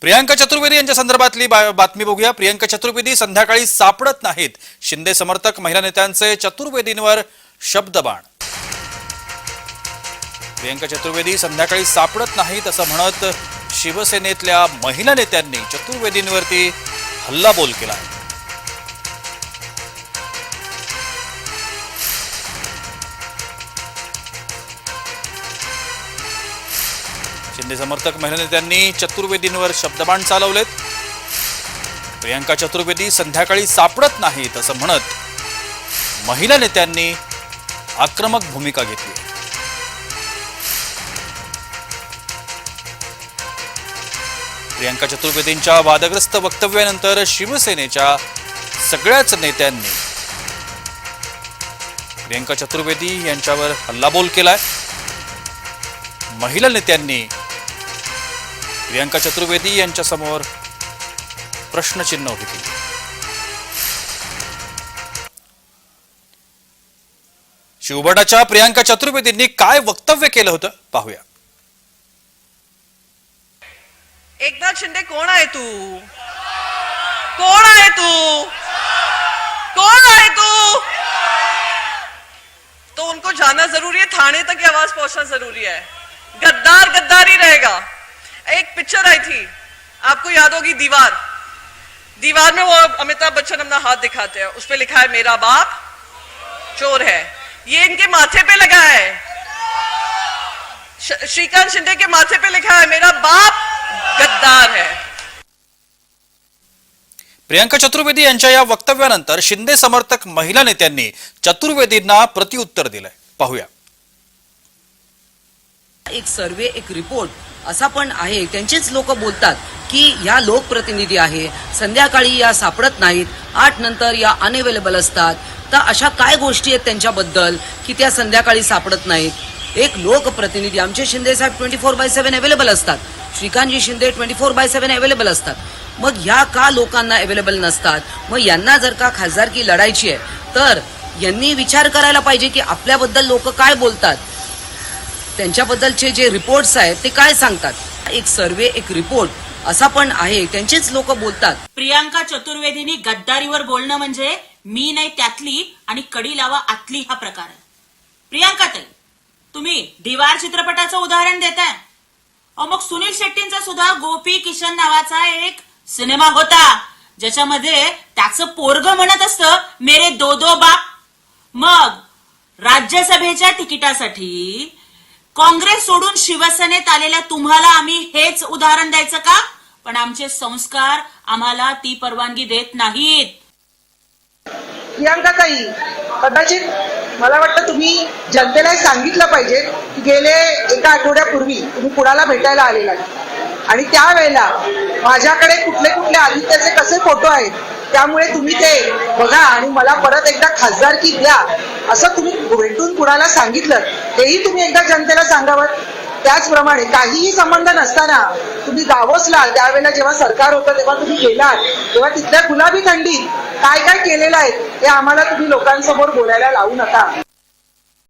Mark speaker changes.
Speaker 1: प्रियांका चतुर्वेदी यांच्या संदर्भातली बा- बातमी बघूया. प्रियांका चतुर्वेदी संध्याकाळी सापडत नाहीत. शिंदे समर्थक महिला नेत्यांचे चतुर्वेदींवर शब्दबाण. प्रियांका चतुर्वेदी संध्याकाळी सापडत नाहीत असं म्हणत शिवसेनेतल्या महिला नेत्यांनी चतुर्वेदींवरती हल्लाबोल केला आहे. शिंदे समर्थक महिला नेत्यांनी चतुर्वेदींवर शब्दबाण चालवलेत. प्रियांका चतुर्वेदी संध्याकाळी सापडत नाहीत असं म्हणत महिला नेत्यांनी आक्रमक भूमिका घेतली. प्रियांका चतुर्वेदींच्या वादग्रस्त वक्तव्यानंतर शिवसेनेच्या सगळ्याच नेत्यांनी प्रियांका चतुर्वेदी यांच्यावर हल्लाबोल केलाय. महिला नेत्यांनी प्रियांका चतुर्वेदी यांच्यासमोर प्रश्नचिन्ह उभी केली. शिवभटाच्या प्रियांका चतुर्वेदींनी काय वक्तव्य केलं होतं? पाहूया.
Speaker 2: एकनाथ शिंदे कोण आहे तू? कोण आहे तू? कोण आहे तू? तो उनको जाना जरूरी है थाने तक आवाज पहुंचना जरूरी है। गद्दार गद्दार ही रहेगा। एक पिक्चर आई थी। आपको याद होगी दीवार। दीवार में वो अमिताभ बच्चन अपना हाथ दिखाते हैं। उस पर लिखा है, मेरा बाप चोर है। ये इनके माथे पे लगा है। श्रीकांत शिंदे के माथे पे लिखा है, मेरा बाप गद्दार है।
Speaker 1: प्रियंका चतुर्वेदी यांच्या या वक्तव्यानंतर शिंदे समर्थक महिला नेत्यांनी चतुर्वेदींना प्रत्युत्तर दिलंय. पाहूया.
Speaker 3: एक सर्वे एक रिपोर्ट असा पण आहे. त्यांचेच लोक बोलतात की या लोकप्रतिनिधी आहे संध्याकाळी या सापडत नाहीत आठ नंतर या अनअवेलेबल असतात. तर अशा काय गोष्टी आहेत त्यांच्याबद्दल की त्या संध्याकाळी सापडत नाहीत? एक लोकप्रतिनिधी आमचे Shinde saheb twenty four by seven available असतात. Shrikantji Shinde twenty four by seven available असतात. मग ह्या का लोकांना अवेलेबल नसतात? मग यांना जर का खासदारकी लढायची आहे तर यांनी विचार करायला पाहिजे की आपल्याबद्दल लोक काय बोलतात? त्यांच्याबद्दलचे जे रिपोर्ट्स आहेत ते काय सांगतात? एक सर्वे एक रिपोर्ट असा पण आहे. त्यांचेच लोक बोलतात.
Speaker 4: प्रियांका चतुर्वेदीनी गद्दारीवर बोलणं म्हणजे मी नाही त्यातली आणि कडी लावा आतली हा प्रकार. आहे प्रियांका ताई तुम्ही दिवार चित्रपटाचं उदाहरण देताय. अहो मग सुनील शेट्टींचा सुद्धा गोपी किशन नावाचा एक सिनेमा होता ज्याच्यामध्ये त्याचं पोरग म्हणत असतं मेरे दो दो बाप. मग राज्यसभेच्या तिकिटासाठी काँग्रेस सोडून शिवसेनेत आलेल्या तुम्हाला आम्ही हेच उदाहरण द्यायचं का? पण आमचे संस्कार आम्हाला ती परवानगी देत नाहीत.
Speaker 5: प्रियांका ताई कदाचित मला वाटतं तुम्ही जनतेला सांगितलं पाहिजे की गेले एका आठवड्यापूर्वी तुम्ही कुणाला भेटायला आलेला आणि त्यावेळेला माझ्याकडे कुठले कुठले आदित्याचे कसे फोटो आहेत त्यामुळे तुम्ही ते बघा आणि मला परत एकदा खासदारकी द्या असं तुम्ही भेटून कुणाला सांगितलं तेही तुम्ही एकदा जनतेला सांगावं. त्याचप्रमाणे काहीही संबंध नसताना तुम्ही गावसला त्यावेळेला जेव्हा सरकार होतं तेव्हा तुम्ही गेलात तेव्हा तिथल्या गुलाबी थंडीत काय काय केलेलं आहे हे आम्हाला तुम्ही लोकांसमोर बोलायला लावू नका.